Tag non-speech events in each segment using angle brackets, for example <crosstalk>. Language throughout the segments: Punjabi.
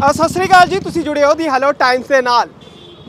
ਅ, ਸਤਿ ਸ੍ਰੀ ਅਕਾਲ ਜੀ ਤੁਸੀਂ ਜੁੜੇ ਹੋ ਦੀ ਹੈਲੋ ਟਾਈਮਸ ਦੇ ਨਾਲ।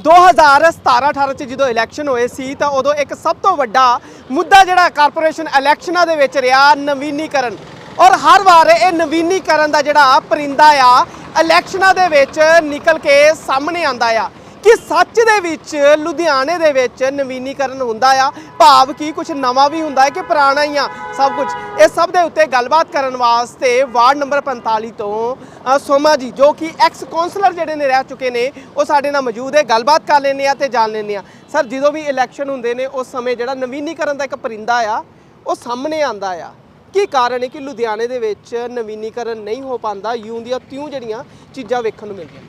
2017-18 ਚ ਜਦੋਂ ਇਲੈਕਸ਼ਨ ਹੋਏ ਸੀ ਤਾਂ ਉਦੋਂ ਇੱਕ ਸਭ ਤੋਂ ਵੱਡਾ ਮੁੱਦਾ ਜਿਹੜਾ ਕਾਰਪੋਰੇਸ਼ਨ ਇਲੈਕਸ਼ਨਾਂ ਦੇ ਵਿੱਚ ਰਿਹਾ ਨਵੀਨੀਕਰਨ। ਔਰ ਹਰ ਵਾਰ ਇਹ ਨਵੀਨੀਕਰਨ ਦਾ ਜਿਹੜਾ ਪਰਿੰਦਾ ਆ ਇਲੈਕਸ਼ਨਾਂ ਦੇ ਵਿੱਚ ਨਿਕਲ ਕੇ ਸਾਹਮਣੇ ਆਂਦਾ ਆ। ਕਿ ਸੱਚ ਦੇ ਵਿੱਚ, ਲੁਧਿਆਣੇ ਦੇ ਵਿੱਚ ਨਵੀਨੀਕਰਨ ਹੁੰਦਾ ਆ। ਭਾਵ ਕੀ ਕੁਝ ਨਵਾਂ ਵੀ ਹੁੰਦਾ ਹੈ ਕਿ ਪੁਰਾਣਾ ਹੀ ਆ ਸਭ ਕੁਝ ਇਹ ਸਭ ਦੇ ਉੱਤੇ ਗੱਲਬਾਤ ਕਰਨ ਵਾਸਤੇ ਵਾਰਡ ਨੰਬਰ 45 ਤੋਂ ਸੋਮਾ ਜੀ, ਜੋ ਕਿ ਐਕਸ ਕਾਉਂਸਲਰ ਜਿਹੜੇ ਨੇ ਰਹਿ ਚੁੱਕੇ ਨੇ, ਉਹ ਸਾਡੇ ਨਾਲ ਮੌਜੂਦ ਹੈ। ਗੱਲਬਾਤ ਕਰ ਲੈਂਦੇ ਆ ਤੇ ਜਾਣ ਲੈਂਦੇ ਆ ਸਰ, ਜਦੋਂ ਵੀ ਇਲੈਕਸ਼ਨ ਹੁੰਦੇ ਨੇ, ਉਸ ਸਮੇਂ ਜਿਹੜਾ ਨਵੀਨੀਕਰਨ ਦਾ ਇੱਕ ਪਰਿੰਦਾ ਆ, ਉਹ ਸਾਹਮਣੇ ਆਂਦਾ ਆ। ਕੀ ਕਾਰਨ ਹੈ ਕਿ ਲੁਧਿਆਣੇ ਦੇ ਵਿੱਚ ਨਵੀਨੀਕਰਨ ਨਹੀਂ ਹੋ ਪਾਉਂਦਾ? ਯੂੰ ਦੀਆਂ ਤਿਉਂ ਜਿਹੜੀਆਂ ਚੀਜ਼ਾਂ ਵੇਖਣ ਨੂੰ ਮਿਲਦੀਆਂ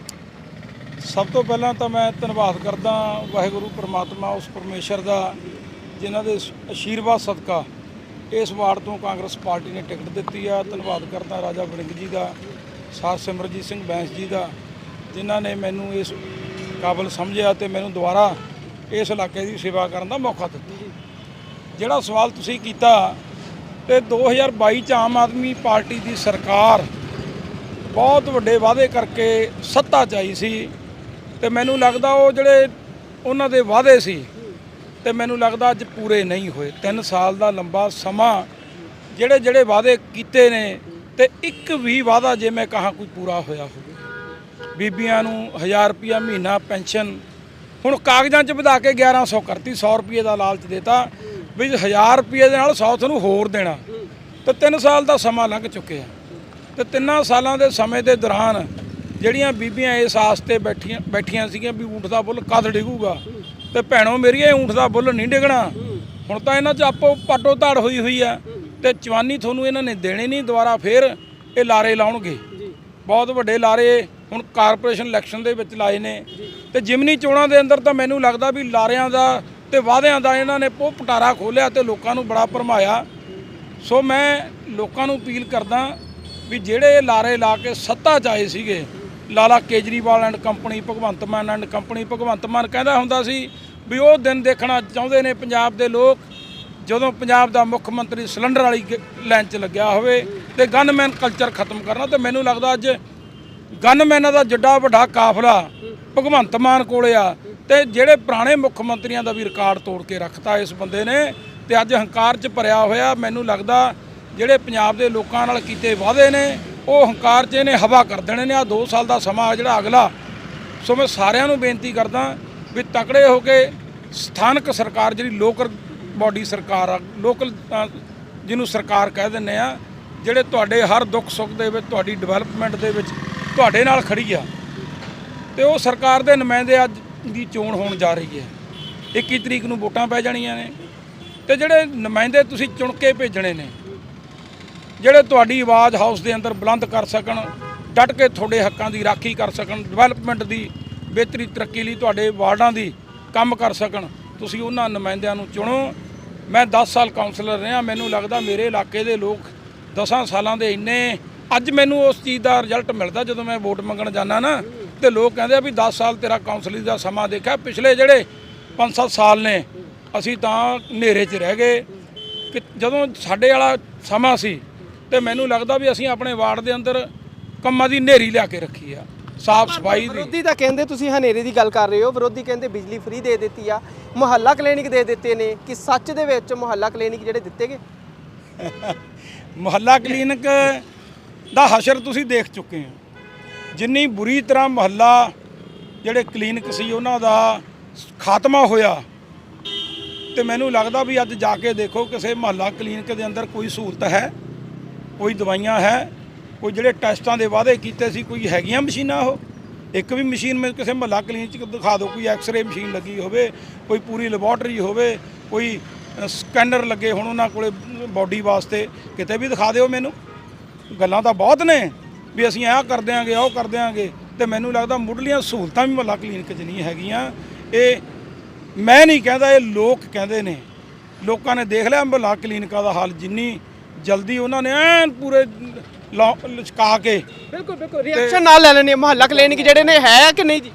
ਸਭ ਤੋਂ ਪਹਿਲਾਂ ਤਾਂ ਮੈਂ ਧੰਨਵਾਦ ਕਰਦਾ ਵਾਹਿਗੁਰੂ ਪ੍ਰਮਾਤਮਾ ਉਸ ਪਰਮੇਸ਼ਰ ਦਾ ਜਿਨ੍ਹਾਂ ਦੇ ਅਸ਼ੀਰਵਾਦ ਸਦਕਾ ਇਸ ਵਾਰਡ ਤੋਂ ਕਾਂਗਰਸ ਪਾਰਟੀ ਨੇ ਟਿਕਟ ਦਿੱਤੀ ਆ। ਧੰਨਵਾਦ ਕਰਦਾ ਰਾਜਾ ਵੜਿੰਗ ਜੀ ਦਾ, ਸਾਰ ਸਿਮਰਜੀਤ ਸਿੰਘ ਬੈਂਸ ਜੀ ਦਾ, ਜਿਨ੍ਹਾਂ ਨੇ ਮੈਨੂੰ ਇਸ ਕਾਬਲ ਸਮਝਿਆ ਤੇ ਮੈਨੂੰ ਦੁਬਾਰਾ ਇਸ ਇਲਾਕੇ ਦੀ ਸੇਵਾ ਕਰਨ ਦਾ ਮੌਕਾ ਦਿੱਤਾ। ਜਿਹੜਾ ਸਵਾਲ ਤੁਸੀਂ ਕੀਤਾ ਤੇ 2022 ਚ ਆਮ ਆਦਮੀ ਪਾਰਟੀ ਦੀ ਸਰਕਾਰ ਬਹੁਤ ਵੱਡੇ ਵਾਅਦੇ ਕਰਕੇ ਸੱਤਾ 'ਚ ਆਈ ਸੀ। ਤੇ ਮੈਨੂੰ ਲੱਗਦਾ ਉਹ ਜਿਹੜੇ ਉਹਨਾਂ ਦੇ ਵਾਅਦੇ ਸੀ, ਤੇ ਮੈਨੂੰ ਲੱਗਦਾ ਅੱਜ ਪੂਰੇ ਨਹੀਂ ਹੋਏ। 3 ਸਾਲ ਦਾ ਲੰਬਾ ਸਮਾਂ ਜਿਹੜੇ ਜਿਹੜੇ ਵਾਅਦੇ ਕੀਤੇ ਨੇ, ਤੇ ਇੱਕ ਵੀ ਵਾਅਦਾ ਜੇ ਮੈਂ ਕਹਾ ਕੋਈ ਪੂਰਾ ਹੋਇਆ ਹੋਵੇ। ਬੀਬੀਆਂ ਨੂੰ 1000 ਰੁਪਿਆ ਮਹੀਨਾ ਪੈਨਸ਼ਨ, ਹੁਣ ਕਾਗਜ਼ਾਂ 'ਚ ਵਧਾ ਕੇ 1100 ਕਰਤੀ 100 ਰੁਪਏ ਦਾ ਲਾਲਚ ਦੇਤਾ, ਵੀ 1000 ਰੁਪਏ ਦੇ ਨਾਲ 100 ਤੁਹਾਨੂੰ ਹੋਰ ਦੇਣਾ। ਤੇ 3 ਸਾਲ ਦਾ ਸਮਾਂ ਲੰਘ ਚੁੱਕਿਆ। ਤੇ ਤਿੰਨਾਂ ਸਾਲਾਂ ਦੇ ਸਮੇਂ ਦੇ ਦੌਰਾਨ ਜਿਹੜੀਆਂ ਬੀਬੀਆਂ ਇਸ ਆਸ ਤੇ ਬੈਠੀਆਂ ਬੈਠੀਆਂ ਸੀਗੀਆਂ ਵੀ ਊਂਠ ਦਾ ਬੁੱਲ ਕਦ ਡਿਗੂਗਾ? ਤੇ ਭੈਣੋ ਮੇਰੀ ਇਹ ਊਂਠ ਦਾ ਬੁੱਲ ਨਹੀਂ ਡਿਗਣਾ। ਹੁਣ ਤਾਂ ਇਹਨਾਂ 'ਚ ਆਪੋ ਪਾਟੋ ਧਾੜ ਹੋਈ ਹੋਈ ਆ। ਤੇ ਚਵਾਨੀ ਤੁਹਾਨੂੰ ਇਹਨਾਂ ਨੇ ਦੇਣੇ ਨਹੀਂ, ਦੁਬਾਰਾ ਫੇਰ ਇਹ ਲਾਰੇ ਲਾਉਣਗੇ। ਬਹੁਤ ਵੱਡੇ ਲਾਰੇ ਹੁਣ ਕਾਰਪੋਰੇਸ਼ਨ ਇਲੈਕਸ਼ਨ ਦੇ ਵਿੱਚ ਲਾਏ ਨੇ। ਤੇ ਜਿਮਨੀ ਚੋਣਾਂ ਦੇ ਅੰਦਰ ਤਾਂ ਮੈਨੂੰ ਲੱਗਦਾ ਵੀ ਲਾਰਿਆਂ ਦਾ ਤੇ ਵਾਅਦਿਆਂ ਦਾ ਇਹਨਾਂ ਨੇ ਪੋ ਪਟਾਰਾ ਖੋਲਿਆ ਤੇ ਲੋਕਾਂ ਨੂੰ ਬੜਾ ਭਰਮਾਇਆ। ਸੋ ਮੈਂ ਲੋਕਾਂ ਨੂੰ ਅਪੀਲ ਕਰਦਾ ਵੀ ਜਿਹੜੇ ਲਾਰੇ ਲਾ ਕੇ ਸੱਤਾ 'ਚ ਆਏ ਸੀਗੇ Lala Kejriwal and company Bhagwant Mann and company Bhagwant Mann ਕਹਿੰਦਾ ਹੁੰਦਾ ਸੀ ਵੀ ਉਹ ਦਿਨ ਦੇਖਣਾ ਚਾਹੁੰਦੇ ਨੇ ਪੰਜਾਬ ਦੇ ਲੋਕ ਜਦੋਂ ਪੰਜਾਬ ਦਾ ਮੁੱਖ ਮੰਤਰੀ ਸਿਲੰਡਰ ਵਾਲੀ ਗ- ਲਾਈਨ 'ਚ ਲੱਗਿਆ ਹੋਵੇ ਤੇ ਗਨਮੈਨ ਕਲਚਰ ਖਤਮ ਕਰਨਾ ਤੇ ਮੈਨੂੰ ਲੱਗਦਾ ਅੱਜ ਗਨਮੈਨਾਂ ਦਾ ਜਿੱਡਾ ਵੱਡਾ ਕਾਫਲਾ ਭਗਵੰਤ ਮਾਨ ਕੋਲੇ ਆ ਤੇ ਜਿਹੜੇ ਪੁਰਾਣੇ ਮੁੱਖ ਮੰਤਰੀਆਂ ਦਾ ਵੀ ਰਿਕਾਰਡ ਤੋੜ ਕੇ ਰੱਖਤਾ ਇਸ ਬੰਦੇ ਨੇ ਤੇ ਅੱਜ ਹੰਕਾਰ 'ਚ ਭਰਿਆ ਹੋਇਆ, ਮੈਨੂੰ ਲੱਗਦਾ ਜਿਹੜੇ ਪੰਜਾਬ ਦੇ ਲੋਕਾਂ ਨਾਲ ਕੀਤੇ ਵਾਅਦੇ ਨੇ ਉਹ ਹੰਕਾਰ 'ਚ ਇਹਨੇ ਹਵਾ ਕਰ ਦੇਣੇ ਨੇ ਆ 2 ਸਾਲ ਦਾ ਸਮਾਂ ਜਿਹੜਾ ਅਗਲਾ। ਸੋ ਮੈਂ ਸਾਰਿਆਂ ਨੂੰ ਬੇਨਤੀ ਕਰਦਾ ਵੀ ਤਕੜੇ ਹੋ ਕੇ ਸਥਾਨਕ ਸਰਕਾਰ, ਜਿਹੜੀ ਲੋਕਲ ਬਾਡੀ ਸਰਕਾਰ ਆ, ਲੋਕਲ ਜਿਹਨੂੰ ਸਰਕਾਰ ਕਹਿ ਦਿੰਦੇ ਆ, ਜਿਹੜੇ ਤੁਹਾਡੇ ਹਰ ਦੁੱਖ ਸੁੱਖ ਦੇ ਵਿੱਚ, ਤੁਹਾਡੀ ਡਿਵੈਲਪਮੈਂਟ ਦੇ ਵਿੱਚ ਤੁਹਾਡੇ ਨਾਲ ਖੜੀ ਆ। ਤੇ ਉਹ ਸਰਕਾਰ ਦੇ ਨੁਮਾਇੰਦੇ ਅੱਜ ਦੀ ਚੋਣ ਹੋਣ ਜਾ ਰਹੀ ਹੈ। 21 ਤਰੀਕ ਨੂੰ ਵੋਟਾਂ ਪੈ ਜਾਣੀਆਂ ਨੇ। ਤੇ ਜਿਹੜੇ ਨੁਮਾਇੰਦੇ ਤੁਸੀਂ ਚੁਣ ਕੇ ਭੇਜਣੇ ਨੇ ਜਿਹੜੇ ਤੁਹਾਡੀ ਆਵਾਜ਼ ਹਾਊਸ ਦੇ ਅੰਦਰ ਬੁਲੰਦ ਕਰ ਸਕਣ, ਡਟ ਕੇ ਤੁਹਾਡੇ ਹੱਕਾਂ ਦੀ ਰਾਖੀ ਕਰ ਸਕਣ ਡਿਵੈਲਪਮੈਂਟ ਦੀ ਬਿਹਤਰੀ ਤਰੱਕੀ ਲਈ ਤੁਹਾਡੇ ਵਾਰਡਾਂ ਦੀ ਕੰਮ ਕਰ ਸਕਣ, ਤੁਸੀਂ ਉਹਨਾਂ ਨੁਮਾਇੰਦਿਆਂ ਨੂੰ ਚੁਣੋ। ਮੈਂ 10 ਸਾਲ ਕਾਉਂਸਲਰ ਰਿਹਾ, ਮੈਨੂੰ ਲੱਗਦਾ ਮੇਰੇ ਇਲਾਕੇ ਦੇ ਲੋਕ 10 ਸਾਲਾਂ ਦੇ ਇੰਨੇ, ਅੱਜ ਮੈਨੂੰ ਉਸ ਚੀਜ਼ ਦਾ ਰਿਜ਼ਲਟ ਮਿਲਦਾ ਜਦੋਂ ਮੈਂ ਵੋਟ ਮੰਗਣ ਜਾਂਦਾ ਨਾ, ਤੇ ਲੋਕ ਕਹਿੰਦੇ ਆ ਵੀ 10 ਸਾਲ ਤੇਰਾ ਕਾਉਂਸਲਿੰਗ ਦਾ ਸਮਾਂ ਦੇਖਿਆ, ਪਿਛਲੇ ਜਿਹੜੇ 5-7 ਸਾਲ ਨੇ, ਅਸੀਂ ਤਾਂ ਹਨੇਰੇ 'ਚ ਰਹਿ ਗਏ। ਕਿ ਜਦੋਂ ਸਾਡੇ ਵਾਲਾ ਸਮਾਂ ਸੀ ਤੇ ਮੈਨੂੰ ਲੱਗਦਾ ਵੀ ਅਸੀਂ ਆਪਣੇ ਵਾਰਡ ਦੇ ਅੰਦਰ ਕੰਮਾਂ ਦੀ ਹਨੇਰੀ ਲਿਆ ਕੇ ਰੱਖੀ ਆ ਸਾਫ਼ ਸਫ਼ਾਈ ਦੀ। ਵਿਰੋਧੀ ਤਾਂ ਕਹਿੰਦੇ ਤੁਸੀਂ ਹਨੇਰੇ ਦੀ ਗੱਲ ਕਰ ਰਹੇ ਹੋ ਵਿਰੋਧੀ ਕਹਿੰਦੇ ਬਿਜਲੀ ਫ੍ਰੀ ਦੇ ਦਿੱਤੀ ਆ ਮੁਹੱਲਾ ਕਲੀਨਿਕ ਦੇ ਦਿੱਤੇ ਨੇ ਕਿ ਸੱਚ ਦੇ ਵਿੱਚ ਮੁਹੱਲਾ ਕਲੀਨਿਕ ਜਿਹੜੇ ਦਿੱਤੇ ਗਏ? <laughs> ਮੁਹੱਲਾ ਕਲੀਨਿਕ ਦਾ ਹਸ਼ਰ ਤੁਸੀਂ ਦੇਖ ਚੁੱਕੇ ਹੋ। ਜਿੰਨੀ ਬੁਰੀ ਤਰ੍ਹਾਂ ਮੁਹੱਲਾ ਜਿਹੜੇ ਕਲੀਨਿਕ ਸੀ ਉਹਨਾਂ ਦਾ ਖਾਤਮਾ ਹੋਇਆ ਤੇ ਮੈਨੂੰ ਲੱਗਦਾ ਵੀ ਅੱਜ ਜਾ ਕੇ ਦੇਖੋ ਕਿਸੇ ਮੁਹੱਲਾ ਕਲੀਨਿਕ ਦੇ ਅੰਦਰ ਕੋਈ ਸਹੂਲਤ ਹੈ। ਕੋਈ ਦਵਾਈਆਂ ਹੈ, ਕੋਈ ਜਿਹੜੇ ਟੈਸਟਾਂ ਦੇ ਵਾਅਦੇ ਕੀਤੇ ਸੀ, ਕੋਈ ਹੈਗੀਆਂ ਮਸ਼ੀਨਾਂ ਉਹ? ਇੱਕ ਵੀ ਮਸ਼ੀਨ ਮੈਂ ਕਿਸੇ ਮਹੱਲਾ ਕਲੀਨਿਕ 'ਚ ਦਿਖਾ ਦਿਓ, ਕੋਈ ਐਕਸ-ਰੇ ਮਸ਼ੀਨ ਲੱਗੀ ਹੋਵੇ, ਕੋਈ ਪੂਰੀ ਲੈਬੋਰਟਰੀ ਹੋਵੇ, ਕੋਈ ਸਕੈਨਰ ਲੱਗੇ ਹੁਣ ਉਹਨਾਂ ਕੋਲੇ ਬਾਡੀ ਵਾਸਤੇ, ਕਿਤੇ ਵੀ ਦਿਖਾ ਦਿਓ ਮੈਨੂੰ। ਗੱਲਾਂ ਤਾਂ ਬਹੁਤ ਨੇ ਵੀ ਅਸੀਂ ਆਹ ਕਰ ਦਿਆਂਗੇ, ਉਹ ਕਰ ਦਿਆਂਗੇ, ਤੇ ਮੈਨੂੰ ਲੱਗਦਾ ਮੁੱਢਲੀਆਂ ਸਹੂਲਤਾਂ ਵੀ ਮਹੱਲਾ ਕਲੀਨਿਕ 'ਚ ਨਹੀਂ ਹੈਗੀਆਂ। ਇਹ ਮੈਂ ਨਹੀਂ ਕਹਿੰਦਾ, ਇਹ ਲੋਕ ਕਹਿੰਦੇ ਨੇ। ਲੋਕਾਂ ਨੇ ਦੇਖ ਲਿਆ ਮਹੱਲਾ ਕਲੀਨਿਕਾਂ ਦਾ ਹਾਲ ਜਿੰਨੀ ਜਲਦੀ ਉਹਨਾਂ ਨੇ ਐਨ ਪੂਰੇ ਲਚਕਾ ਕੇ ਬਿਲਕੁਲ ਬਿਲਕੁਲ। ਰਿਐਕਸ਼ਨ ਨਾਲ ਲੈ ਲੈਣੇ ਮੁਹੱਲਾ ਕਲੀਨਿਕ ਜਿਹੜੇ ਨੇ ਹੈ ਕਿ ਨਹੀਂ ਜੀ?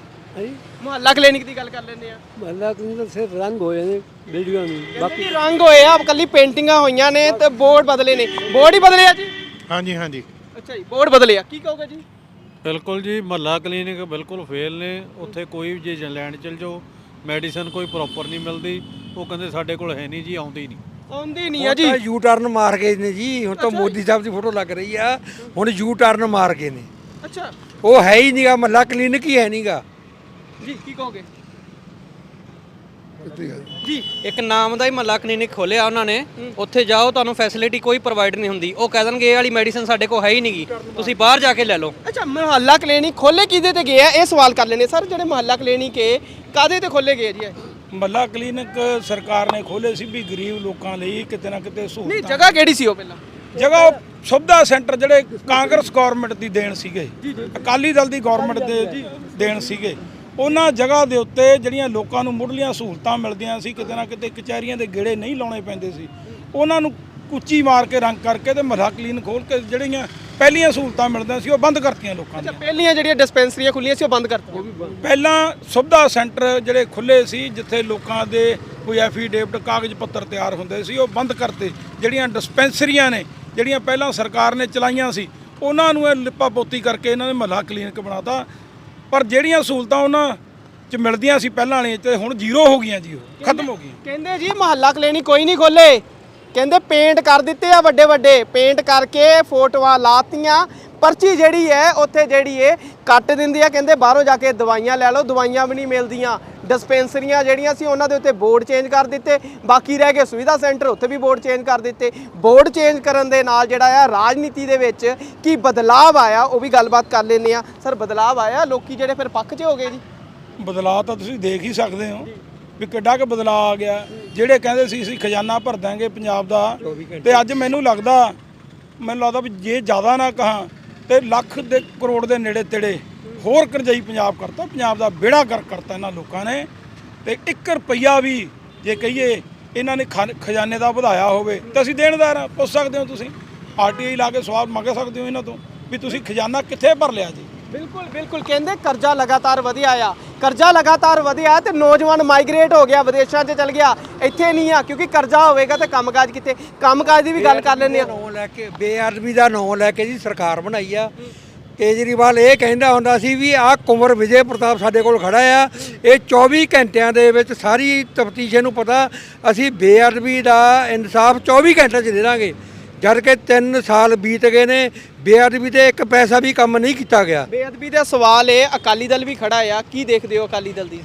ਮੁਹੱਲਾ ਕਲੀਨਿਕ ਦੀ ਗੱਲ ਕਰ ਲੈਂਦੇ ਆ। ਮਹੱਲਾ ਕਲੀਨਿਕ ਤਾਂ ਸਿਰਫ ਰੰਗ ਹੋਏ ਨੇ ਬਿਲਡਿੰਗਾਂ ਨੂੰ ਬਾਕੀ ਰੰਗ ਹੋਏ ਆ ਕੱਲੀ ਪੇਂਟਿੰਗਾਂ ਹੋਈਆਂ ਨੇ ਤੇ ਬੋਰਡ ਬਦਲੇ ਨੇ। ਬੋਰਡ ਹੀ ਬਦਲੇ ਆ ਜੀ? ਹਾਂਜੀ ਹਾਂਜੀ। ਅੱਛਾ ਜੀ ਬੋਰਡ ਬਦਲੇ ਆ ਕੀ ਕਹੋਗੇ ਜੀ? ਬਿਲਕੁਲ ਜੀ ਮਹੱਲਾ ਕਲੀਨਿਕ ਬਿਲਕੁਲ ਫੇਲ ਨੇ। ਉੱਥੇ ਕੋਈ ਵੀ ਜੇ ਲੈਣ ਚਲ ਜਾਓ ਮੈਡੀਸਨ ਕੋਈ ਪ੍ਰੋਪਰ ਨਹੀਂ ਮਿਲਦੀ। ਉਹ ਕਹਿੰਦੇ ਸਾਡੇ ਕੋਲ ਹੈ ਨਹੀਂ ਜੀ ਆਉਂਦੀ ਨਹੀਂ। ਆਉਂਦੀ ਨਹੀਂ ਆ ਹੁਣ ਜੀ। ਤਾਂ ਯੂ ਟਰਨ ਮਾਰ ਗਏ ਨੇ ਜੀ ਹੁਣ ਤਾਂ ਮੋਦੀ ਸਾਹਿਬ ਦੀ ਫੋਟੋ ਲੱਗ ਰਹੀ ਆ। ਹੁਣ ਯੂ ਟਰਨ ਮਾਰ ਗਏ ਨੇ। ਅੱਛਾ। ਉਹ ਹੈ ਹੀ ਨਹੀਂਗਾ ਮਹੱਲਾ ਕਲੀਨਿਕ ਹੀ ਹੈ ਨਹੀਂਗਾ ਜੀ ਕੀ ਕਹੋਗੇ? ਜੀ। ਇੱਕ ਨਾਮ ਦਾ ਹੀ ਮਹੱਲਾ ਕਲੀਨਿਕ ਖੋਲਿਆ ਉਹਨਾਂ ਨੇ। ਉੱਥੇ ਜਾਓ ਤੁਹਾਨੂੰ ਫੈਸਿਲਿਟੀ ਕੋਈ ਪ੍ਰੋਵਾਈਡ ਨਹੀਂ ਹੁੰਦੀ। ਉਹ ਕਹਿ ਦੇਣਗੇ ਇਹ ਵਾਲੀ ਮੈਡੀਸਨ ਸਾਡੇ ਕੋਲ ਹੈ ਹੀ ਨਹੀਂਗੀ ਤੁਸੀਂ ਬਾਹਰ ਜਾ ਕੇ ਲੈ ਲਓ। ਅੱਛਾ ਮੁਹੱਲਾ ਕਲੀਨਿਕ ਖੋਲੇ ਕਿਹਦੇ ਤੇ ਗਏ ਆ? ਇਹ ਸਵਾਲ ਕਰ ਲੈਣੇ ਸਰ ਜਿਹੜੇ ਮੁਹੱਲਾ ਕਲੀਨਿਕ ਏ ਕਾਦੇ ਤੇ ਖੋਲੇ ਗਏ ਜੀ ਇਹ? ਮੱਲਾ ਕਲੀਨਿਕ ਸਰਕਾਰ ਨੇ ਖੋਲੇ ਸੀ ਵੀ ਗਰੀਬ ਲੋਕਾਂ ਲਈ ਕਿਤੇ ਨਾ ਕਿਤੇ ਨਹੀਂ ਸਹੂਲਤਾਂ ਜਗ੍ਹਾ ਕਿਹੜੀ ਸੀ ਉਹ ਪਹਿਲਾਂ? ਜਗ੍ਹਾ ਉਹ ਸੁਵਿਧਾ ਸੈਂਟਰ ਜਿਹੜੇ ਕਾਂਗਰਸ ਗਵਰਨਮੈਂਟ ਦੀ ਦੇਣ ਸੀਗੇ। ਅਕਾਲੀ ਦਲ ਦੀ ਗਵਰਨਮੈਂਟ ਦੇ ਦੇਣ ਸੀਗੇ। ਉਹਨਾਂ ਜਗ੍ਹਾ ਦੇ ਉੱਤੇ ਜਿਹੜੀਆਂ ਲੋਕਾਂ ਨੂੰ ਮੁੱਢਲੀਆਂ ਸਹੂਲਤਾਂ ਮਿਲਦੀਆਂ ਸੀ ਕਿਤੇ ਨਾ ਕਿਤੇ ਕਚਹਿਰੀਆਂ ਦੇ ਗੇੜੇ ਨਹੀਂ ਲਾਉਣੇ ਪੈਂਦੇ ਸੀ। ਉਹਨਾਂ ਨੂੰ ਕੁੱਚੀ ਮਾਰ ਕੇ ਰੰਗ ਕਰਕੇ ਤੇ ਮਹੱਲਾ ਕਲੀਨ ਖੋਲ ਕੇ ਜਿਹੜੀਆਂ ਪਹਿਲੀਆਂ ਸਹੂਲਤਾਂ ਮਿਲਦੀਆਂ ਸੀ ਉਹ ਬੰਦ ਕਰਤੀਆਂ ਲੋਕਾਂ ਅੱਛਾ ਦੀਆਂ। ਪਹਿਲੀਆਂ ਜਿਹੜੀਆਂ ਡਿਸਪੈਂਸਰੀਆਂ ਖੁੱਲੀਆਂ ਸੀ ਉਹ ਬੰਦ ਕਰਤੀਆਂ? ਪਹਿਲਾਂ ਸੁਵਿਧਾ ਸੈਂਟਰ ਜਿਹੜੇ ਖੁੱਲੇ ਸੀ ਜਿੱਥੇ ਲੋਕਾਂ ਦੇ ਕੋਈ ਐਫੀਡੇਵਿਟ ਕਾਗਜ਼ ਪੱਤਰ ਤਿਆਰ ਹੁੰਦੇ ਸੀ ਉਹ ਬੰਦ ਕਰਤੇ। ਜਿਹੜੀਆਂ ਡਿਸਪੈਂਸਰੀਆਂ ਨੇ ਜਿਹੜੀਆਂ ਪਹਿਲਾਂ ਸਰਕਾਰ ਨੇ ਚਲਾਈਆਂ ਸੀ ਉਹਨਾਂ ਨੂੰ ਇਹ ਲਿਪਾ ਪੋਤੀ ਕਰਕੇ ਇਹਨਾਂ ਨੇ ਮਹੱਲਾ ਕਲੀਨਿਕ ਬਣਾਤਾ। ਪਰ ਜਿਹੜੀਆਂ ਸਹੂਲਤਾਂ ਉਹਨਾਂ ਚ ਮਿਲਦੀਆਂ ਸੀ ਪਹਿਲਾਂ ਵਾਲੀਆਂ ਤੇ ਹੁਣ ਜ਼ੀਰੋ ਹੋ ਗਈਆਂ ਜੀ ਉਹ ਖਤਮ ਹੋ ਗਈਆਂ। ਕਹਿੰਦੇ ਜੀ ਮੁਹੱਲਾ ਕਲੀਨਿਕ ਕੋਈ ਨਹੀਂ ਖੋਲੇ ਕਹਿੰਦੇ ਪੇਂਟ ਕਰ ਦਿੱਤੇ ਆ ਵੱਡੇ ਵੱਡੇ ਪੇਂਟ ਕਰਕੇ ਫੋਟੋਆਂ ਲਾਤੀਆਂ। ਪਰਚੀ ਜਿਹੜੀ ਹੈ, ਉੱਥੇ ਜਿਹੜੀ ਹੈ ਕੱਟ ਦਿੰਦੀ ਆ। ਕਹਿੰਦੇ ਬਾਹਰੋਂ ਜਾ ਕੇ ਦਵਾਈਆਂ ਲੈ ਲਓ, ਦਵਾਈਆਂ ਵੀ ਨਹੀਂ ਮਿਲਦੀਆਂ। ਡਿਸਪੈਂਸਰੀਆਂ ਜਿਹੜੀਆਂ ਸੀ, ਉਹਨਾਂ ਦੇ ਉੱਤੇ ਬੋਰਡ ਚੇਂਜ ਕਰ ਦਿੱਤੇ। ਬਾਕੀ ਰਹਿ ਗਏ ਸੁਵਿਧਾ ਸੈਂਟਰ, ਉੱਥੇ ਵੀ ਬੋਰਡ ਚੇਂਜ ਕਰ ਦਿੱਤੇ। ਬੋਰਡ ਚੇਂਜ ਕਰਨ ਦੇ ਨਾਲ ਜਿਹੜਾ ਆ, ਰਾਜਨੀਤੀ ਦੇ ਵਿੱਚ ਕੀ ਬਦਲਾਅ ਆਇਆ, ਉਹ ਵੀ ਗੱਲਬਾਤ ਕਰ ਲੈਂਦੇ ਆ। ਸਰ ਬਦਲਾਅ ਆਇਆ? ਲੋਕੀ ਜਿਹੜੇ ਫਿਰ ਪੱਖ 'ਚ ਹੋ ਗਏ ਜੀ। ਬਦਲਾਅ ਤਾਂ ਤੁਸੀਂ ਦੇਖ ਹੀ ਸਕਦੇ ਹੋ। ਵੀ ਕਿੱਡਾ ਕੁ ਬਦਲਾਅ ਆ ਗਿਆ। ਜਿਹੜੇ ਕਹਿੰਦੇ ਸੀ ਅਸੀਂ ਖਜ਼ਾਨਾ ਭਰ ਦਾਂਗੇ ਪੰਜਾਬ ਦਾ ਤੇ ਅੱਜ ਮੈਨੂੰ ਲੱਗਦਾ ਮੈਨੂੰ ਲੱਗਦਾ ਵੀ ਜੇ ਜ਼ਿਆਦਾ ਨਾ ਕਹਾਂ ਤੇ ਲੱਖ ਦੇ ਕਰੋੜ ਦੇ ਨੇੜੇ ਤੇੜੇ ਹੋਰ ਕਰਜ਼ਈ ਪੰਜਾਬ ਕਰਤਾ ਪੰਜਾਬ ਦਾ ਬੇੜਾ ਕਰ ਕਰਤਾ ਇਹਨਾਂ ਲੋਕਾਂ ਨੇ। ਤੇ 1 ਰੁਪਈਆ ਵੀ ਜੇ ਕਹੀਏ ਇਹਨਾਂ ਨੇ ਖਜ਼ਾਨੇ ਦਾ ਵਧਾਇਆ ਹੋਵੇ ਤਾਂ ਅਸੀਂ ਦੇਣਦਾਰ ਪੁੱਛ ਸਕਦੇ ਹੋ ਤੁਸੀਂ? ਆਰਟੀਆਈ ਲਾ ਕੇ ਸਵਾਲ ਮੰਗ ਸਕਦੇ ਹੋ ਇਹਨਾਂ ਤੋਂ? ਵੀ ਤੁਸੀਂ ਖਜ਼ਾਨਾ ਕਿੱਥੇ ਭਰ ਲਿਆ ਜੀ? ਬਿਲਕੁਲ ਬਿਲਕੁਲ। ਕਹਿੰਦੇ ਕਰਜ਼ਾ ਲਗਾਤਾਰ ਵਧਿਆ ਆ। ਕਰਜ਼ਾ ਲਗਾਤਾਰ ਵਧਿਆ ਤੇ ਨੌਜਵਾਨ ਮਾਈਗ੍ਰੇਟ ਹੋ ਗਿਆ, ਵਿਦੇਸ਼ਾਂ 'ਚ ਚਲ ਗਿਆ, ਇੱਥੇ ਨਹੀਂ ਆ, ਕਿਉਂਕਿ ਕਰਜ਼ਾ ਹੋਵੇਗਾ ਤੇ ਕੰਮਕਾਜ ਕਿਤੇ ਕੰਮਕਾਜ ਦੀ ਵੀ ਗੱਲ ਕਰ ਲੈਂਦੇ ਆ ਨਾਂ ਲੈ ਕੇ, ਬੇਅਦਬੀ ਦਾ ਨਾਂ ਲੈ ਕੇ ਜੀ ਸਰਕਾਰ ਬਣਾਈ ਆ। ਕੇਜਰੀਵਾਲ ਇਹ ਕਹਿੰਦਾ ਹੁੰਦਾ ਸੀ ਵੀ ਆਹ ਕੁੰਵਰ ਵਿਜੇ ਪ੍ਰਤਾਪ ਸਾਡੇ ਕੋਲ ਖੜਾ ਆ। ਇਹ 24 ਘੰਟਿਆਂ ਦੇ ਵਿੱਚ ਸਾਰੀ ਤਫਤੀਸ਼ੇ ਨੂੰ ਪਤਾ, ਅਸੀਂ ਬੇਅਦਬੀ ਦਾ ਇਨਸਾਫ 24 ਘੰਟੇ 'ਚ ਦੇ ਦਾਂਗੇ। ਜਦ ਕਿ 3 ਸਾਲ ਬੀਤ ਗਏ ਨੇ ਬੇਅਦਬੀ ਤੇ ਇੱਕ ਪੈਸਾ ਵੀ ਕੰਮ ਨਹੀਂ ਕੀਤਾ ਗਿਆ। ਬੇਅਦਬੀ ਦਾ ਸਵਾਲ ਹੈ ਅਕਾਲੀ ਦਲ ਵੀ ਖੜਾ ਆ। ਕੀ ਦੇਖਦੇ ਹੋ ਅਕਾਲੀ ਦਲ ਦੀ?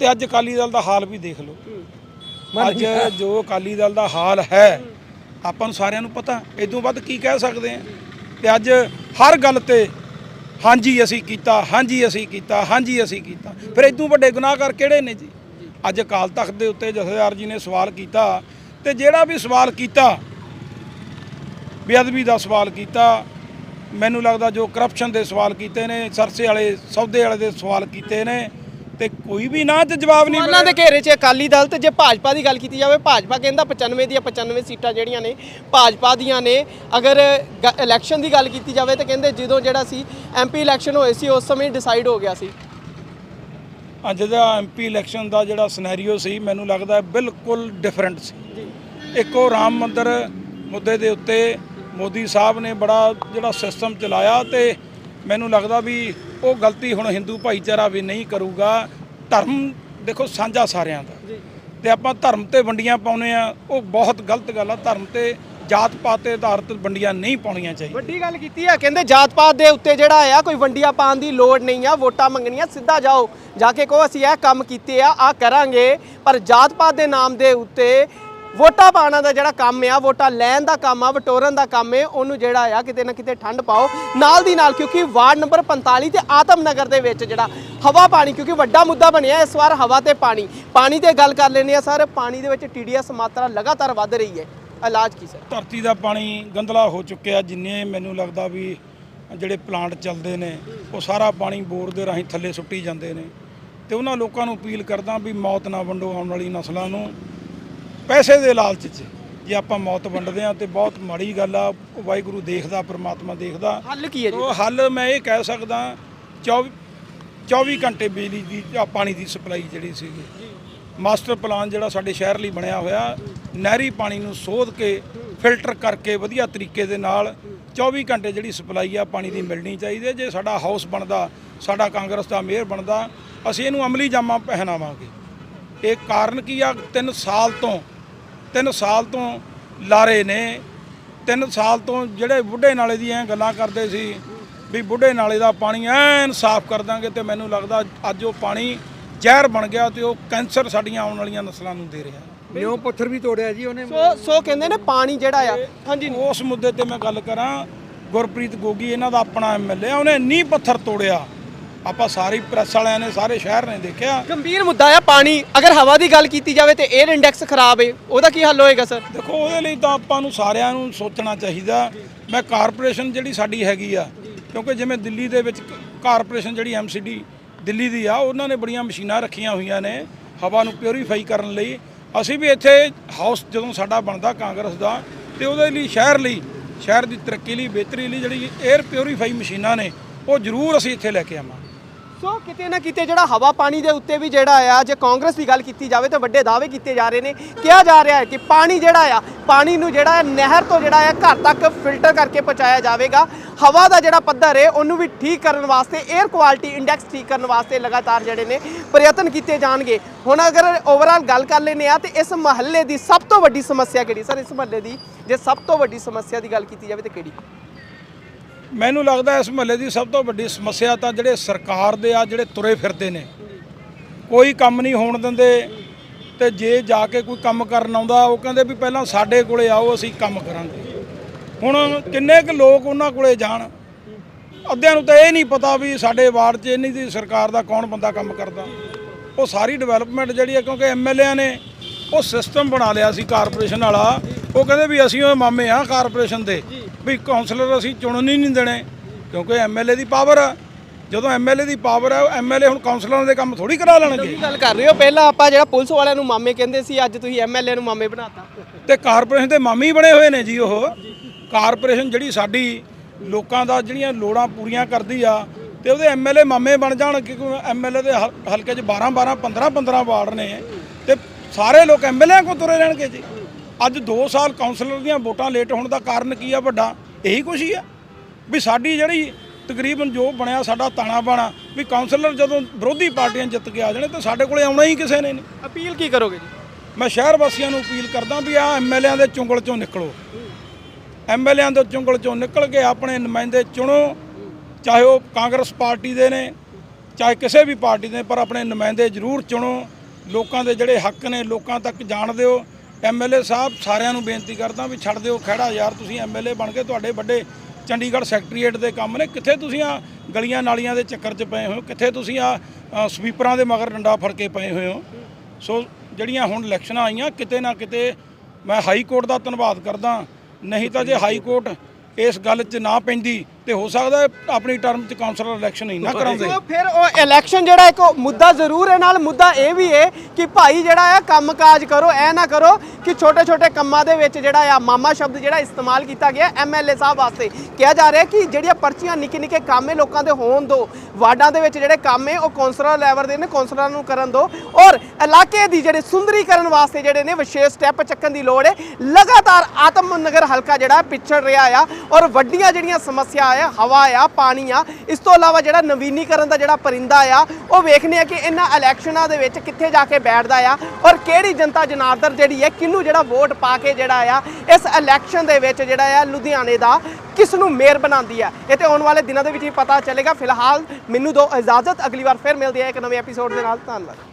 ਤੇ ਅੱਜ ਅਕਾਲੀ ਦਲ ਦਾ ਹਾਲ ਵੀ ਦੇਖ ਲਓ। ਅੱਜ ਜੋ ਅਕਾਲੀ ਦਲ ਦਾ ਹਾਲ ਹੈ ਆਪਾਂ ਨੂੰ ਸਾਰਿਆਂ ਨੂੰ ਪਤਾ। ਇਦੋਂ ਵੱਧ ਕੀ ਕਹਿ ਸਕਦੇ ਆ? ਤੇ ਅੱਜ ਹਰ ਗੱਲ ਤੇ ਹਾਂਜੀ ਅਸੀਂ ਕੀਤਾ ਹਾਂਜੀ ਅਸੀਂ ਕੀਤਾ ਹਾਂਜੀ ਅਸੀਂ ਕੀਤਾ। ਫਿਰ ਇਦੋਂ ਵੱਡੇ ਗੁਨਾਹਗਰ ਕਿਹੜੇ ਨੇ ਜੀ। ਅੱਜ ਅਕਾਲ ਤਖਤ ਦੇ ਉੱਤੇ ਜਥੇਦਾਰ ਜੀ ਨੇ ਸਵਾਲ ਕੀਤਾ। ਤੇ ਜਿਹੜਾ ਵੀ ਸਵਾਲ ਕੀਤਾ ਬੇਅਦਬੀ ਦਾ ਸਵਾਲ ਕੀਤਾ। ਮੈਨੂੰ ਲੱਗਦਾ ਜੋ ਕਰਪਸ਼ਨ ਦੇ ਸਵਾਲ ਕੀਤੇ ਨੇ ਸਰਸੇ ਵਾਲੇ ਸੌਦੇ ਵਾਲੇ ਦੇ ਸਵਾਲ ਕੀਤੇ ਨੇ ਤੇ ਕੋਈ ਵੀ ਨਾ ਤੇ ਜਵਾਬ ਨਹੀਂ ਉਹਨਾਂ ਦੇ ਘੇਰੇ 'ਚ ਅਕਾਲੀ ਦਲ ਤੇ ਜੇ ਭਾਜਪਾ ਦੀ ਗੱਲ ਕੀਤੀ ਜਾਵੇ ਭਾਜਪਾ ਕਹਿੰਦਾ 95 ਦੀਆਂ 95 ਸੀਟਾਂ ਜਿਹੜੀਆਂ ਨੇ ਭਾਜਪਾ ਦੀਆਂ ਨੇ। ਅਗਰ ਇਲੈਕਸ਼ਨ ਦੀ ਗੱਲ ਕੀਤੀ ਜਾਵੇ ਤੇ ਕਹਿੰਦੇ ਜਦੋਂ ਜਿਹੜਾ ਸੀ ਐਮਪੀ ਇਲੈਕਸ਼ਨ ਹੋਏ ਸੀ ਉਸ ਸਮੇਂ ਡਿਸਾਈਡ ਹੋ ਗਿਆ ਸੀ। ਅੱਜ ਦਾ ਐਮਪੀ ਇਲੈਕਸ਼ਨ ਦਾ ਜਿਹੜਾ ਸਿਨੈਰੀਓ ਸੀ ਮੈਨੂੰ ਲੱਗਦਾ ਬਿਲਕੁਲ ਡਿਫਰੈਂਟ ਸੀ। ਇੱਕੋ ਰਾਮ ਮੰਦਿਰ ਮੁੱਦੇ ਦੇ ਉੱਤੇ ਮੋਦੀ ਸਾਹਿਬ ਨੇ ਬੜਾ ਜਿਹੜਾ ਸਿਸਟਮ ਚਲਾਇਆ ਤੇ ਮੈਨੂੰ ਲੱਗਦਾ ਵੀ ਉਹ ਗਲਤੀ ਹੁਣ ਹਿੰਦੂ ਭਾਈਚਾਰਾ ਵੀ ਨਹੀਂ ਕਰੂਗਾ। ਧਰਮ ਦੇਖੋ ਸਾਂਝਾ ਸਾਰਿਆਂ ਦਾ। ਤੇ ਆਪਾਂ ਧਰਮ ਤੇ ਵੰਡੀਆਂ ਪਾਉਨੇ ਆ ਉਹ ਬਹੁਤ ਗਲਤ ਗੱਲ ਆ। ਧਰਮ ਤੇ ਜਾਤ ਪਾਤ ਤੇ ਆਧਾਰਿਤ ਵੰਡੀਆਂ ਨਹੀਂ ਪਾਉਣੀਆਂ ਚਾਹੀਦੀਆਂ। ਵੱਡੀ ਗੱਲ ਕੀਤੀ ਹੈ ਕਹਿੰਦੇ ਜਾਤ ਪਾਤ ਦੇ ਉੱਤੇ ਜਿਹੜਾ ਆ ਕੋਈ ਵੰਡੀਆਂ ਪਾਉਣ ਦੀ ਲੋੜ ਨਹੀਂ ਆ ਵੋਟਾਂ ਮੰਗਣੀਆਂ ਸਿੱਧਾ ਜਾਓ। ਜਾ ਕੇ ਕਹੋ ਅਸੀਂ ਇਹ ਕੰਮ ਕੀਤੇ ਆ ਆ ਕਰਾਂਗੇ। ਪਰ ਜਾਤ ਪਾਤ ਦੇ ਨਾਮ ਦੇ ਉੱਤੇ ਵੋਟਾਂ ਪਾਉਣਾ ਦਾ ਜਿਹੜਾ ਕੰਮ ਆ, ਵੋਟਾਂ ਲੈਣ ਦਾ ਕੰਮ ਆ, ਵਟੋਰਨ ਦਾ ਕੰਮ ਹੈ ਉਹਨੂੰ ਜਿਹੜਾ ਆ ਕਿਤੇ ਨਾ ਕਿਤੇ ਠੰਡ ਪਾਓ। ਨਾਲ ਦੀ ਨਾਲ ਕਿਉਂਕਿ ਵਾਰਡ ਨੰਬਰ 45 ਤੇ ਆਤਮ ਨਗਰ ਦੇ ਵਿੱਚ ਜਿਹੜਾ ਹਵਾ ਪਾਣੀ, ਕਿਉਂਕਿ ਵੱਡਾ ਮੁੱਦਾ ਬਣਿਆ ਇਸ ਵਾਰ ਹਵਾ ਤੇ ਪਾਣੀ। ਪਾਣੀ ਤੇ ਗੱਲ ਕਰ ਲੈਂਦੇ ਆ ਸਰ, ਪਾਣੀ ਦੇ ਵਿੱਚ ਟੀਡੀਐਸ ਮਾਤਰਾ ਲਗਾਤਾਰ ਵੱਧ ਰਹੀ ਹੈ ਇਲਾਜ ਕੀ ਸਰ? ਧਰਤੀ ਦਾ ਪਾਣੀ ਗੰਦਲਾ ਹੋ ਚੁੱਕਿਆ, ਜਿੰਨੇ ਮੈਨੂੰ ਲੱਗਦਾ ਵੀ ਜਿਹੜੇ ਪਲਾਂਟ ਚੱਲਦੇ ਨੇ, ਉਹ ਸਾਰਾ ਪਾਣੀ ਬੋਰ ਦੇ ਰਾਹੀਂ ਥੱਲੇ ਸੁੱਟੀ ਜਾਂਦੇ ਨੇ। ਤੇ ਉਹਨਾਂ ਲੋਕਾਂ ਨੂੰ ਅਪੀਲ ਕਰਦਾ ਵੀ ਮੌਤ ਨਾ ਵੰਡੋ ਆਉਣ ਵਾਲੀ ਨਸਲਾਂ ਨੂੰ। ਪੈਸੇ ਦੇ ਲਾਲਚ 'ਚ ਜੇ ਆਪਾਂ ਮੌਤ ਵੰਡਦੇ ਆ ਤੇ ਬਹੁਤ ਮਾੜੀ ਗੱਲ ਆ ਵਾਹਿਗੁਰੂ ਦੇਖਦਾ ਪ੍ਰਮਾਤਮਾ ਦੇਖਦਾ। ਹੱਲ ਕੀ ਹੈ ਜੀ? ਉਹ ਹੱਲ ਮੈਂ ਇਹ ਕਹਿ ਸਕਦਾ 24 24 ਘੰਟੇ ਬਿਜਲੀ ਦੀ ਜਾਂ ਪਾਣੀ ਦੀ ਸਪਲਾਈ ਜਿਹੜੀ ਸੀਗੀ। ਮਾਸਟਰ ਪਲਾਨ ਜਿਹੜਾ ਸਾਡੇ ਸ਼ਹਿਰ ਲਈ ਬਣਿਆ ਹੋਇਆ ਨਹਿਰੀ ਪਾਣੀ ਨੂੰ ਸੋਧ ਕੇ ਫਿਲਟਰ ਕਰਕੇ ਵਧੀਆ ਤਰੀਕੇ ਦੇ ਨਾਲ 24 ਘੰਟੇ ਜਿਹੜੀ ਸਪਲਾਈ ਆ ਪਾਣੀ ਦੀ ਮਿਲਣੀ ਚਾਹੀਦੀ ਹੈ। ਜੇ ਸਾਡਾ ਹਾਊਸ ਬਣਦਾ ਸਾਡਾ ਕਾਂਗਰਸ ਦਾ ਮੇਅਰ ਬਣਦਾ ਅਸੀਂ ਇਹਨੂੰ ਅਮਲੀ ਜਾਮਾ ਪਹਿਨਾਵਾਂਗੇ। ਇਹ ਕਾਰਨ ਕੀ ਆ? 3 ਸਾਲ ਤੋਂ 3 ਸਾਲ ਤੋਂ ਲਾਰੇ ਨੇ। 3 ਸਾਲ ਤੋਂ ਜਿਹੜੇ ਬੁੱਢੇ ਨਾਲੇ ਦੀਆਂ ਗੱਲਾਂ ਕਰਦੇ ਸੀ ਵੀ ਬੁੱਢੇ ਨਾਲੇ ਦਾ ਪਾਣੀ ਐਨ ਸਾਫ਼ ਕਰ ਦਾਂਗੇ ਤੇ ਮੈਨੂੰ ਲੱਗਦਾ ਅੱਜ ਉਹ ਪਾਣੀ ਜ਼ਹਿਰ ਬਣ ਗਿਆ ਤੇ ਉਹ ਕੈਂਸਰ ਸਾਡੀਆਂ ਆਉਣ ਵਾਲੀਆਂ ਨਸਲਾਂ ਨੂੰ ਦੇ ਰਿਹਾ। ਨਿਉ ਪੱਥਰ ਵੀ ਤੋੜਿਆ ਜੀ ਉਹਨੇ। ਸੋ ਸੋ ਕਹਿੰਦੇ ਨੇ ਪਾਣੀ ਜਿਹੜਾ ਆ ਹਾਂਜੀ। ਉਸ ਮੁੱਦੇ ਤੇ ਮੈਂ ਗੱਲ ਕਰਾਂ। ਗੁਰਪ੍ਰੀਤ ਗੋਗੀ ਇਹਨਾਂ ਦਾ ਆਪਣਾ ਐਮਐਲਏ ਆ ਉਹਨੇ ਨੀ ਪੱਥਰ ਤੋੜਿਆ। ਆਪਾਂ ਸਾਰੀ ਪ੍ਰੈਸ ਵਾਲਿਆਂ ਨੇ ਸਾਰੇ ਸ਼ਹਿਰ ਨੇ ਦੇਖਿਆ। ਗੰਭੀਰ ਮੁੱਦਾ ਆ ਪਾਣੀ ਅਗਰ ਹਵਾ ਦੀ ਗੱਲ ਕੀਤੀ ਜਾਵੇ ਤੇ 에ਅਰ ਇੰਡੈਕਸ ਖਰਾਬ ਹੈ ਉਹਦਾ ਕੀ ਹੱਲ ਹੋਏਗਾ ਸਰ ਦੇਖੋ ਉਹਦੇ ਲਈ ਤਾਂ ਆਪਾਂ ਨੂੰ ਸਾਰਿਆਂ ਨੂੰ ਸੋਚਣਾ ਚਾਹੀਦਾ। ਮੈਂ ਕਾਰਪੋਰੇਸ਼ਨ ਜਿਹੜੀ ਸਾਡੀ ਹੈਗੀ ਆ ਕਿਉਂਕਿ ਜਿਵੇਂ ਦਿੱਲੀ ਦੇ ਵਿੱਚ ਕਾਰਪੋਰੇਸ਼ਨ ਜਿਹੜੀ ਐਮਸੀਡੀ ਦਿੱਲੀ ਦੀ ਆ ਉਹਨਾਂ ਨੇ ਬੜੀਆਂ ਮਸ਼ੀਨਾਂ ਰੱਖੀਆਂ ਹੋਈਆਂ ਨੇ ਹਵਾ ਨੂੰ ਪਿਉਰੀਫਾਈ ਕਰਨ ਲਈ। ਅਸੀਂ ਵੀ ਇੱਥੇ ਹਾਊਸ ਜਦੋਂ ਸਾਡਾ ਬਣਦਾ ਕਾਂਗਰਸ ਦਾ ਤੇ ਉਹਦੇ ਲਈ ਸ਼ਹਿਰ ਲਈ ਸ਼ਹਿਰ ਦੀ ਤਰੱਕੀ ਲਈ ਬਿਹਤਰੀ ਲਈ ਜਿਹੜੀ 에ਅਰ ਪਿਉਰੀਫਾਈ ਮਸ਼ੀਨਾਂ ਨੇ ਉਹ ਜ਼ਰੂਰ ਅਸੀਂ ਇੱਥੇ ਲੈ ਕੇ ਆਵਾਂਗੇ। ਸੋ ਕਿਤੇ ਨਾ ਕਿਤੇ ਜਿਹੜਾ ਹਵਾ ਪਾਣੀ ਦੇ ਉੱਤੇ ਵੀ ਜਿਹੜਾ ਆ, ਜੇ ਕਾਂਗਰਸ ਦੀ ਗੱਲ ਕੀਤੀ ਜਾਵੇ ਤਾਂ ਵੱਡੇ ਦਾਅਵੇ ਕੀਤੇ ਜਾ ਰਹੇ ਨੇ। ਕਿਹਾ ਜਾ ਰਿਹਾ ਹੈ ਕਿ ਪਾਣੀ ਜਿਹੜਾ ਆ, ਪਾਣੀ ਨੂੰ ਜਿਹੜਾ ਨਹਿਰ ਤੋਂ ਜਿਹੜਾ ਆ ਘਰ ਤੱਕ ਫਿਲਟਰ ਕਰਕੇ ਪਹੁੰਚਾਇਆ ਜਾਵੇਗਾ। ਹਵਾ ਦਾ ਜਿਹੜਾ ਪੱਧਰ ਹੈ, ਉਹਨੂੰ ਵੀ ਠੀਕ ਕਰਨ ਵਾਸਤੇ 에ਅਰ ਕੁਆਲਿਟੀ ਇੰਡੈਕਸ ਠੀਕ ਕਰਨ ਵਾਸਤੇ ਲਗਾਤਾਰ ਜਿਹੜੇ ਨੇ ਪ੍ਰਯਤਨ ਕੀਤੇ ਜਾਣਗੇ। ਹੁਣ ਅਗਰ ਓਵਰਆਲ ਗੱਲ ਕਰ ਲੈਨੇ ਆ ਤੇ ਇਸ ਮਹੱਲੇ ਦੀ ਸਭ ਤੋਂ ਵੱਡੀ ਸਮੱਸਿਆ ਕਿਹੜੀ? ਸਰ, ਇਸ ਮਹੱਲੇ ਦੀ ਜੇ ਸਭ ਤੋਂ ਵੱਡੀ ਸਮੱਸਿਆ ਦੀ ਗੱਲ ਕੀਤੀ ਜਾਵੇ ਤੇ ਕਿਹੜੀ? ਮੈਨੂੰ ਲੱਗਦਾ ਇਸ ਮਹੱਲੇ ਦੀ ਸਭ ਤੋਂ ਵੱਡੀ ਸਮੱਸਿਆ ਤਾਂ ਜਿਹੜੇ ਸਰਕਾਰ ਦੇ ਆ, ਜਿਹੜੇ ਤੁਰੇ ਫਿਰਦੇ ਨੇ, ਕੋਈ ਕੰਮ ਨਹੀਂ ਹੋਣ ਦਿੰਦੇ ਤੇ ਜੇ ਜਾ ਕੇ ਕੋਈ ਕੰਮ ਕਰਨ ਆਉਂਦਾ, ਉਹ ਕਹਿੰਦੇ ਵੀ ਪਹਿਲਾਂ ਸਾਡੇ ਕੋਲੇ ਆਓ, ਅਸੀਂ ਕੰਮ ਕਰਾਂਗੇ। ਹੁਣ ਕਿੰਨੇ ਕੁ ਲੋਕ ਉਹਨਾਂ ਕੋਲੇ ਜਾਣ? ਅੱਧਿਆਂ ਨੂੰ ਤਾਂ ਇਹ ਨਹੀਂ ਪਤਾ ਵੀ ਸਾਡੇ ਵਾਰਡ 'ਚ ਇੰਨੀ ਦੀ ਸਰਕਾਰ ਦਾ ਕੌਣ ਬੰਦਾ ਕੰਮ ਕਰਦਾ। ਉਹ ਸਾਰੀ ਡਿਵੈਲਪਮੈਂਟ ਜਿਹੜੀ ਹੈ, ਕਿਉਂਕਿ ਐਮਐਲਏਆਂ ਨੇ ਉਹ ਸਿਸਟਮ ਬਣਾ ਲਿਆ ਸੀ ਕਾਰਪੋਰੇਸ਼ਨ ਵਾਲਾ। ਉਹ ਕਹਿੰਦੇ ਵੀ ਅਸੀਂ ਉਹ ਮਾਮੇ ਆ ਕਾਰਪੋਰੇਸ਼ਨ ਦੇ। ਵੀ ਕਾਉਂਸਲਰ ਅਸੀਂ ਚੁਣਨ ਹੀ ਨਹੀਂ ਦੇਣੇ ਕਿਉਂਕਿ ਐਮਐਲਏ ਦੀ ਪਾਵਰ ਆ। ਜਦੋਂ ਐਮਐਲਏ ਦੀ ਪਾਵਰ ਹੈ ਐਮਐਲਏ ਹੁਣ ਕਾਉਂਸਲਰਾਂ ਦੇ ਕੰਮ ਥੋੜੀ ਕਰਾ ਲੈਣਗੇ। ਕੀ ਗੱਲ ਕਰ ਰਹੇ ਹੋ ਪਹਿਲਾਂ ਆਪਾਂ ਜਿਹੜਾ ਪੁਲਿਸ ਵਾਲਿਆਂ ਨੂੰ ਮਾਮੇ ਕਹਿੰਦੇ ਸੀ ਅੱਜ ਤੁਸੀਂ ਐਮਐਲਏ ਨੂੰ ਮਾਮੇ ਬਣਾਤਾ। ਤੇ ਕਾਰਪੋਰੇਸ਼ਨ ਦੇ ਮਾਮੀ ਬਣੇ ਹੋਏ ਨੇ ਜੀ ਉਹ। ਕਾਰਪੋਰੇਸ਼ਨ ਜਿਹੜੀ ਸਾਡੀ ਲੋਕਾਂ ਦਾ ਜਿਹੜੀਆਂ ਲੋੜਾਂ ਪੂਰੀਆਂ ਕਰਦੀ ਆ ਤੇ ਉਹਦੇ ਐਮਐਲਏ ਮਾਮੇ ਬਣ ਜਾਣ ਕਿਉਂਕਿ ਐਮਐਲਏ ਦੇ ਹਲ- ਹਲਕੇ 'ਚ 12 12 15 15 ਵਾਰਡ ਨੇ। ਤੇ ਸਾਰੇ ਲੋਕ ਐਮਐਲਏ ਕੋ ਤੁਰੇ ਰਹਿਣਗੇ ਜੀ। ਅੱਜ 2 ਸਾਲ ਕਾਉਂਸਲਰ ਦੀਆਂ ਵੋਟਾਂ ਲੇਟ ਹੋਣ ਦਾ ਕਾਰਨ ਕੀ ਆ ਵੱਡਾ? ਇਹੀ ਕੁਛ ਹੀ ਆ। ਵੀ ਸਾਡੀ ਜਿਹੜੀ ਤਕਰੀਬਨ ਜੋ ਬਣਿਆ ਸਾਡਾ ਤਾਣਾ ਬਾਣਾ ਵੀ ਕਾਉਂਸਲਰ ਜਦੋਂ ਵਿਰੋਧੀ ਪਾਰਟੀਆਂ ਜਿੱਤ ਕੇ ਆ ਜਾਣੇ ਤਾਂ ਸਾਡੇ ਕੋਲੇ ਆਉਣਾ ਹੀ ਕਿਸੇ ਨੇ ਨਹੀਂ। ਅਪੀਲ ਕੀ ਕਰੋਗੇ ਜੀ? ਮੈਂ ਸ਼ਹਿਰ ਵਾਸੀਆਂ ਨੂੰ ਅਪੀਲ ਕਰਦਾ ਵੀ ਆ ਐਮਐਲਏਆਂ ਦੇ ਚੁੰਗਲ ਚੋਂ ਨਿਕਲੋ। ਐਮਐਲਏਆਂ ਦੇ ਚੁੰਗਲ ਚੋਂ ਨਿਕਲ ਕੇ ਆਪਣੇ ਨੁਮਾਇੰਦੇ ਚੁਣੋ ਚਾਹੇ ਉਹ ਕਾਂਗਰਸ ਪਾਰਟੀ ਦੇ ਨੇ ਚਾਹੇ ਕਿਸੇ ਵੀ ਪਾਰਟੀ ਦੇ ਪਰ ਆਪਣੇ ਨੁਮਾਇੰਦੇ ਜ਼ਰੂਰ ਚੁਣੋ। ਲੋਕਾਂ ਦੇ ਜਿਹੜੇ ਹੱਕ ਨੇ ਲੋਕਾਂ ਤੱਕ ਜਾਣ ਦਿਓ। ਐਮਐਲਏ ਸਾਹਿਬ ਸਾਰਿਆਂ ਨੂੰ ਬੇਨਤੀ ਕਰਦਾ ਵੀ ਛੱਡ ਦਿਓ, ਖਹਿੜਾ ਯਾਰ, ਤੁਸੀਂ ਐਮਐਲਏ ਬਣ ਕੇ ਤੁਹਾਡੇ ਵੱਡੇ ਚੰਡੀਗੜ੍ਹ ਸੈਕਟਰੀਏਟ ਦੇ ਕੰਮ ਨੇ। ਕਿੱਥੇ ਤੁਸੀਂ ਆ ਗਲੀਆਂ ਨਾਲੀਆਂ ਦੇ ਚੱਕਰ 'ਚ ਪਏ ਹੋਏ ਹੋ? ਕਿੱਥੇ ਤੁਸੀਂ ਆ ਸਵੀਪਰਾਂ ਦੇ ਮਗਰ ਡੰਡਾ ਫੜ ਕੇ ਪਏ ਹੋਏ ਹੋ? ਸੋ ਜਿਹੜੀਆਂ ਹੁਣ ਇਲੈਕਸ਼ਨਾਂ ਆਈਆਂ, ਕਿਤੇ ਨਾ ਕਿਤੇ ਮੈਂ ਹਾਈ ਕੋਰਟ ਦਾ ਧੰਨਵਾਦ ਕਰਦਾ। ਨਹੀਂ ਤਾਂ ਜੇ ਹਾਈ ਕੋਰਟ ਇਸ ਗੱਲ 'ਚ ਨਾ ਪੈਂਦੀ ਤੇ ਹੋ ਸਕਦਾ ਹੈ ਆਪਣੀ ਟਰਮ 'ਚ ਕਾਉਂਸਲਰ ਇਲੈਕਸ਼ਨ ਹੀ ਨਾ ਕਰਾਉਂਦੇ। ਫਿਰ ਉਹ ਇਲੈਕਸ਼ਨ ਜਿਹੜਾ ਇੱਕ ਮੁੱਦਾ ਜ਼ਰੂਰ ਹੈ ਨਾਲ ਮੁੱਦਾ ਇਹ ਵੀ ਹੈ ਕਿ ਭਾਈ ਜਿਹੜਾ ਆ ਕੰਮਕਾਜ ਕਰੋ ਐ ਨਾ ਕਰੋ ਕਿ ਛੋਟੇ ਛੋਟੇ ਕੰਮਾਂ ਦੇ ਵਿੱਚ ਜਿਹੜਾ ਆ ਮਾਮਾ ਸ਼ਬਦ ਜਿਹੜਾ ਇਸਤੇਮਾਲ ਕੀਤਾ ਗਿਆ ਐਮਐਲਏ ਸਾਹਿਬ ਵਾਸਤੇ। ਕਿਹਾ ਜਾ ਰਿਹਾ ਕਿ ਜਿਹੜੀਆਂ ਪਰਚੀਆਂ ਨਿੱਕੇ ਨਿੱਕੇ ਕੰਮ ਹੈ ਲੋਕਾਂ ਦੇ ਹੋਣ ਦੋ ਵਾਰਡਾਂ ਦੇ ਵਿੱਚ ਜਿਹੜੇ ਕੰਮ ਹੈ ਉਹ ਕੌਂਸਲਰ ਲੈਵਲ ਦੇ ਨੇ ਕੌਂਸਲਰਾਂ ਨੂੰ ਕਰਨ ਦੋ। ਔਰ ਇਲਾਕੇ ਦੀ ਜਿਹੜੇ ਸੁੰਦਰੀਕਰਨ ਵਾਸਤੇ ਜਿਹੜੇ ਨੇ ਵਿਸ਼ੇਸ਼ ਸਟੈਪ ਚੱਕਣ ਦੀ ਲੋੜ ਹੈ। ਲਗਾਤਾਰ ਆਤਮ ਨਗਰ ਹਲਕਾ ਜਿਹੜਾ ਪਿਛੜ ਰਿਹਾ ਆ ਔਰ ਵੱਡੀਆਂ ਜਿਹੜੀਆਂ ਸਮੱਸਿਆ ਆ, ਹਵਾ ਆ, ਪਾਣੀ ਆ। ਇਸ ਤੋਂ ਇਲਾਵਾ ਜਿਹੜਾ ਨਵੀਨੀਕਰਨ ਦਾ ਜਿਹੜਾ ਪਰਿੰਦਾ ਆ, ਉਹ ਵੇਖਨੇ ਆ ਕਿ ਇਹਨਾਂ ਇਲੈਕਸ਼ਨਾਂ ਦੇ ਵਿੱਚ ਕਿੱਥੇ ਜਾ ਕੇ ਬੈਠਦਾ ਆ ਔਰ ਕਿਹੜੀ ਜਨਤਾ ਜਨਾਰਦਰ ਜਿਹੜੀ ਹੈ, ਕਿਹਨੂੰ ਜਿਹੜਾ ਵੋਟ ਪਾ ਕੇ ਜਿਹੜਾ ਆ, ਇਸ ਇਲੈਕਸ਼ਨ ਦੇ ਵਿੱਚ ਜਿਹੜਾ ਆ ਲੁਧਿਆਣੇ ਦਾ ਕਿਸ ਨੂੰ ਮੇਅਰ ਬਣਾਉਂਦੀ ਆ। ਇਹ ਤੇ ਆਉਣ ਵਾਲੇ ਦਿਨਾਂ ਦੇ ਵਿੱਚ ਹੀ ਪਤਾ ਚੱਲੇਗਾ। ਫਿਲਹਾਲ ਮੈਨੂੰ ਦੋ ਇਜਾਜ਼ਤ। ਅਗਲੀ ਵਾਰ ਫਿਰ ਮਿਲਦੀ ਹੈ ਇੱਕ ਨਵੇਂ ਐਪੀਸੋਡ ਦੇ ਨਾਲ। ਧੰਨਵਾਦ।